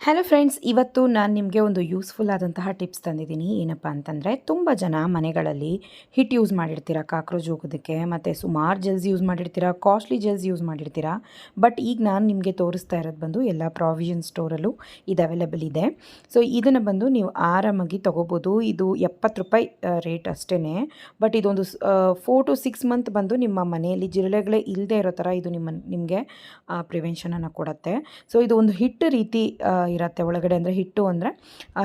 Hello friends ಇವತ್ತು ನಾನು ನಿಮಗೆ ಒಂದು ಯೂಸ್ಫುಲ್ ಆದಂತಹ ಟಿಪ್ಸ್ ತಂದಿದ್ದೀನಿ. ಏನಪ್ಪ ಅಂತಂದರೆ, ತುಂಬ ಜನ ಮನೆಗಳಲ್ಲಿ ಹಿಟ್ ಯೂಸ್ ಮಾಡಿರ್ತೀರ, ಕಾಕ್ರೋಚ್ ಹೋಗೋದಕ್ಕೆ, ಮತ್ತು ಸುಮಾರು ಜೆಲ್ಸ್ ಯೂಸ್ ಮಾಡಿರ್ತೀರಾ ಕಾಸ್ಟ್ಲಿ ಜೆಲ್ಸ್ ಯೂಸ್ ಮಾಡಿರ್ತೀರಾ. ಬಟ್ ಈಗ ನಾನು ನಿಮಗೆ ತೋರಿಸ್ತಾ ಇರೋದು ಬಂದು ಎಲ್ಲ ಪ್ರಾವಿಷನ್ ಸ್ಟೋರಲ್ಲೂ ಇದು ಅವೈಲೇಬಲ್ ಇದೆ. ಸೊ ಇದನ್ನು ಬಂದು ನೀವು ಆರಾಮಾಗಿ ತೊಗೋಬೋದು. ಇದು ಎಪ್ಪತ್ತು ರೂಪಾಯಿ ರೇಟ್ ಅಷ್ಟೇ ಬಟ್ ಇದೊಂದು ಫೋರ್ ಟು ಸಿಕ್ಸ್ ಮಂತ್ ಬಂದು ನಿಮ್ಮ ಮನೆಯಲ್ಲಿ ಜಿರಳೆಗಳೇ ಇಲ್ಲದೆ ಇರೋ ಥರ ಇದು ನಿಮ್ಮ, ನಿಮಗೆ ಪ್ರಿವೆನ್ಷನನ್ನು ಕೊಡುತ್ತೆ. ಸೊ ಇದು ಒಂದು ಹಿಟ್ಟು ರೀತಿ ಇರುತ್ತೆ ಒಳಗಡೆ ಅಂದರೆ ಹಿಟ್ಟು ಅಂದರೆ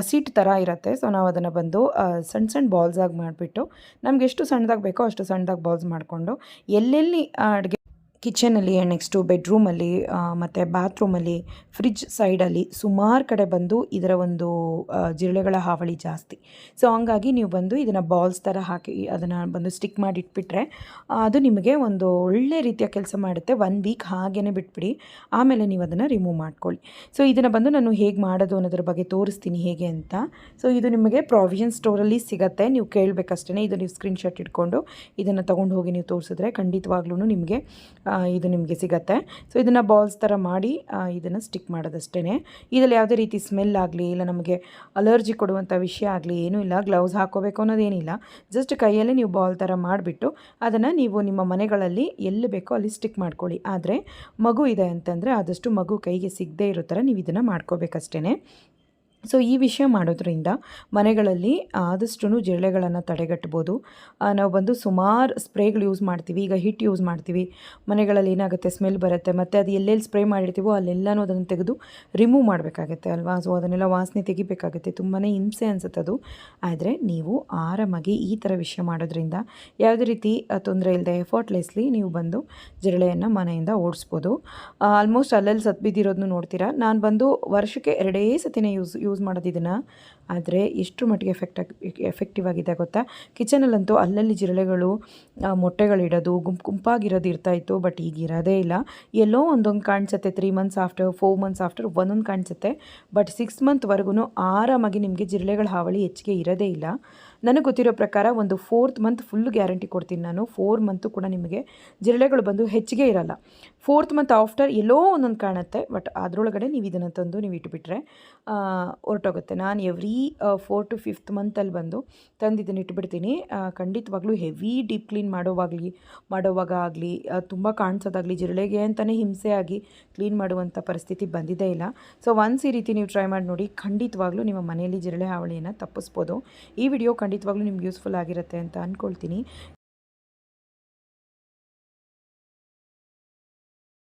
ಸೀಟ್ ಥರ ಇರುತ್ತೆ. ಸೊ ನಾವು ಅದನ್ನು ಬಂದು ಸಣ್ಣ ಸಣ್ಣ ಬಾಲ್ಸ್ ಆಗಿ ಮಾಡಿಬಿಟ್ಟು, ನಮ್ಗೆ ಎಷ್ಟು ಸಣ್ಣದಾಗಿ ಬೇಕೋ ಅಷ್ಟು ಸಣ್ಣದಾಗಿ ಬಾಲ್ಸ್ ಮಾಡಿಕೊಂಡು, ಎಲ್ಲೆಲ್ಲಿ ಅಡುಗೆ ಕಿಚನಲ್ಲಿ ನೆಕ್ಸ್ಟು ಬೆಡ್ರೂಮಲ್ಲಿ ಮತ್ತು ಬಾತ್ರೂಮಲ್ಲಿ ಫ್ರಿಜ್ ಸೈಡಲ್ಲಿ ಸುಮಾರು ಕಡೆ ಬಂದು ಇದರ ಒಂದು ಜಿರಳೆಗಳ ಹಾವಳಿ ಜಾಸ್ತಿ. ಸೊ ಹಂಗಾಗಿ ನೀವು ಬಂದು ಇದನ್ನು ಬಾಲ್ಸ್ ಥರ ಹಾಕಿ ಅದನ್ನು ಬಂದು ಸ್ಟಿಕ್ ಮಾಡಿ ಇಟ್ಬಿಟ್ರೆ ಅದು ನಿಮಗೆ ಒಂದು ಒಳ್ಳೆ ರೀತಿಯ ಕೆಲಸ ಮಾಡುತ್ತೆ. ಒನ್ ವೀಕ್ ಹಾಗೇ ಬಿಟ್ಬಿಡಿ. ಆಮೇಲೆ ನೀವು ಅದನ್ನು ರಿಮೂವ್ ಮಾಡ್ಕೊಳ್ಳಿ. ಸೊ ಇದನ್ನು ಬಂದು ನಾನು ಹೇಗೆ ಮಾಡೋದು ಅನ್ನೋದ್ರ ಬಗ್ಗೆ ತೋರಿಸ್ತೀನಿ ಹೇಗೆ ಅಂತ. ಸೊ ಇದು ನಿಮಗೆ ಪ್ರಾವಿಷನ್ ಸ್ಟೋರಲ್ಲಿ ಸಿಗುತ್ತೆ. ನೀವು ಕೇಳಬೇಕಷ್ಟೇ ಇದು ನೀವು ಸ್ಕ್ರೀನ್ಶಾಟ್ ಇಟ್ಕೊಂಡು ಇದನ್ನು ತೊಗೊಂಡು ಹೋಗಿ ನೀವು ತೋರಿಸಿದ್ರೆ ಖಂಡಿತವಾಗ್ಲೂ ನಿಮಗೆ ಇದು ನಿಮಗೆ ಸಿಗತ್ತೆ. ಸೊ ಇದನ್ನು ಬಾಲ್ಸ್ ಥರ ಮಾಡಿ ಇದನ್ನು ಸ್ಟಿಕ್ ಮಾಡೋದಷ್ಟೇ ಇದರಲ್ಲಿ ಯಾವುದೇ ರೀತಿ ಸ್ಮೆಲ್ ಆಗಲಿ, ಇಲ್ಲ ನಮಗೆ ಅಲರ್ಜಿ ಕೊಡುವಂಥ ವಿಷಯ ಆಗಲಿ, ಏನೂ ಇಲ್ಲ. ಗ್ಲೌಸ್ ಹಾಕೋಬೇಕು ಅನ್ನೋದೇನಿಲ್ಲ ಜಸ್ಟ್ ಕೈಯಲ್ಲೇ ನೀವು ಬಾಲ್ ಥರ ಮಾಡಿಬಿಟ್ಟು, ಅದನ್ನು ನೀವು ನಿಮ್ಮ ಮನೆಗಳಲ್ಲಿ ಎಲ್ಲಿ ಬೇಕೋ ಅಲ್ಲಿ ಸ್ಟಿಕ್ ಮಾಡ್ಕೊಳ್ಳಿ. ಆದರೆ, ಮಗು ಇದೆ ಅಂತಂದರೆ ಆದಷ್ಟು ಮಗು ಕೈಗೆ ಸಿಗದೇ ಇರೋ ಥರ ನೀವು ಇದನ್ನು ಮಾಡ್ಕೋಬೇಕಷ್ಟೇ ಸೊ ಈ ವಿಷಯ ಮಾಡೋದ್ರಿಂದ ಮನೆಗಳಲ್ಲಿ ಆದಷ್ಟು ಜಿರಳೆಗಳನ್ನು ತಡೆಗಟ್ಬೋದು. ನಾವು ಬಂದು ಸುಮಾರು ಸ್ಪ್ರೇಗಳು ಯೂಸ್ ಮಾಡ್ತೀವಿ. ಈಗ ಹಿಟ್ ಯೂಸ್ ಮಾಡ್ತೀವಿ. ಮನೆಗಳಲ್ಲಿ ಏನಾಗುತ್ತೆ? ಸ್ಮೆಲ್ ಬರುತ್ತೆ. ಮತ್ತು ಅದು ಎಲ್ಲೆಲ್ಲಿ ಸ್ಪ್ರೇ ಮಾಡಿರ್ತೀವೋ ಅಲ್ಲೆಲ್ಲನೂ ಅದನ್ನು ತೆಗೆದು ರಿಮೂವ್ ಮಾಡಬೇಕಾಗತ್ತೆ ಅಲ್ವಾ? ಸೊ ಅದನ್ನೆಲ್ಲ ವಾಸನೆ ತೆಗಿಬೇಕಾಗುತ್ತೆ. ತುಂಬಾ ಹಿಂಸೆ ಅನಿಸುತ್ತೆ ಅದು. ಆದರೆ ನೀವು ಆರಾಮಾಗಿ ಈ ಥರ ವಿಷಯ ಮಾಡೋದ್ರಿಂದ ಯಾವುದೇ ರೀತಿ ತೊಂದರೆ ಇಲ್ಲದೆ ಎಫರ್ಟ್ಲೆಸ್ಲಿ ನೀವು ಬಂದು ಜಿರಳೆಯನ್ನು ಮನೆಯಿಂದ ಓಡಿಸ್ಬೋದು. ಆಲ್ಮೋಸ್ಟ್ ಅಲ್ಲಲ್ಲಿ ಸತ್ ಬಿದ್ದಿರೋದನ್ನು ನೋಡ್ತೀರಾ? ನಾನು ಬಂದು ವರ್ಷಕ್ಕೆ ಎರಡೇ ಸತಿನೇ ಯೂಸ್ ಯೂಸ್ ಮಾಡೋದು ಇದನ್ನು. ಆದರೆ ಎಷ್ಟು ಮಟ್ಟಿಗೆ ಎಫೆಕ್ಟ್ ಎಫೆಕ್ಟಿವ್ ಆಗಿದೆ ಗೊತ್ತಾ? ಕಿಚನಲ್ಲಂತೂ ಅಲ್ಲಲ್ಲಿ ಜಿರಳೆಗಳು ಮೊಟ್ಟೆಗಳಿಡೋದು, ಗುಂಪು ಗುಂಪಾಗಿರೋದು ಇರ್ತಾಯಿತ್ತು ಬಟ್ ಈಗ ಇರೋದೇ ಇಲ್ಲ. ಎಲ್ಲೋ ಒಂದೊಂದು ಕಾಣಿಸುತ್ತೆ three months after four months after ಒಂದೊಂದು ಕಾಣಿಸುತ್ತೆ ಬಟ್ ಸಿಕ್ಸ್ ಮಂತ್ವರೆಗೂ ಆರಾಮಾಗಿ ನಿಮಗೆ ಜಿರಳೆಗಳ ಹಾವಳಿ ಹೆಚ್ಚಿಗೆ ಇರೋದೇ ಇಲ್ಲ. ನನಗೆ ಗೊತ್ತಿರೋ ಪ್ರಕಾರ ಒಂದು ಫೋರ್ತ್ ಮಂತ್ ಫುಲ್ ಗ್ಯಾರಂಟಿ ಕೊಡ್ತೀನಿ ನಾನು. ಫೋರ್ ಮಂತು ಕೂಡ ನಿಮಗೆ ಜಿರಳೆಗಳು ಬಂದು ಹೆಚ್ಚಿಗೆ ಇರಲ್ಲ. ಫೋರ್ತ್ ಮಂತ್ ಆಫ್ಟರ್ ಎಲ್ಲೋ ಒಂದೊಂದು ಕಾಣುತ್ತೆ ಬಟ್ ಅದರೊಳಗಡೆ ನೀವು ಇದನ್ನು ತಂದು ನೀವು ಇಟ್ಬಿಟ್ರೆ ಹೊರಟೋಗುತ್ತೆ. ನಾನು ಎವ್ರಿ ಫೋರ್ ಟು ಫಿಫ್ತ್ ಮಂತಲ್ಲಿ ಬಂದು ತಂದು ಇದನ್ನು ಇಟ್ಬಿಡ್ತೀನಿ. ಖಂಡಿತವಾಗ್ಲೂ ಹೆವಿ ಡೀಪ್ ಕ್ಲೀನ್ ಮಾಡೋವಾಗಲಿ, ಮಾಡೋವಾಗ ಆಗಲಿ ತುಂಬ ಕಾಣಿಸೋದಾಗಲಿ, ಜಿರಳೆಗೆ ಅಂತಲೇ ಹಿಂಸೆ ಆಗಿ ಕ್ಲೀನ್ ಮಾಡುವಂಥ ಪರಿಸ್ಥಿತಿ ಬಂದಿದ್ದೇ ಇಲ್ಲ. ಸೊ ಒನ್ಸ್ ಈ ರೀತಿ ನೀವು ಟ್ರೈ ಮಾಡಿ ನೋಡಿ, ಖಂಡಿತವಾಗ್ಲೂ ನಿಮ್ಮ ಮನೆಯಲ್ಲಿ ಜಿರಳೆ ಹಾವಳಿಯನ್ನು ತಪ್ಪಿಸ್ಬೋದು. ಈ ವಿಡಿಯೋ ಖಂಡಿತವಾಗ್ಲೂ ನಿಮ್ಗೆ ಯೂಸ್ಫುಲ್ ಆಗಿರುತ್ತೆ ಅಂತ ಅಂದ್ಕೊಳ್ತೀನಿ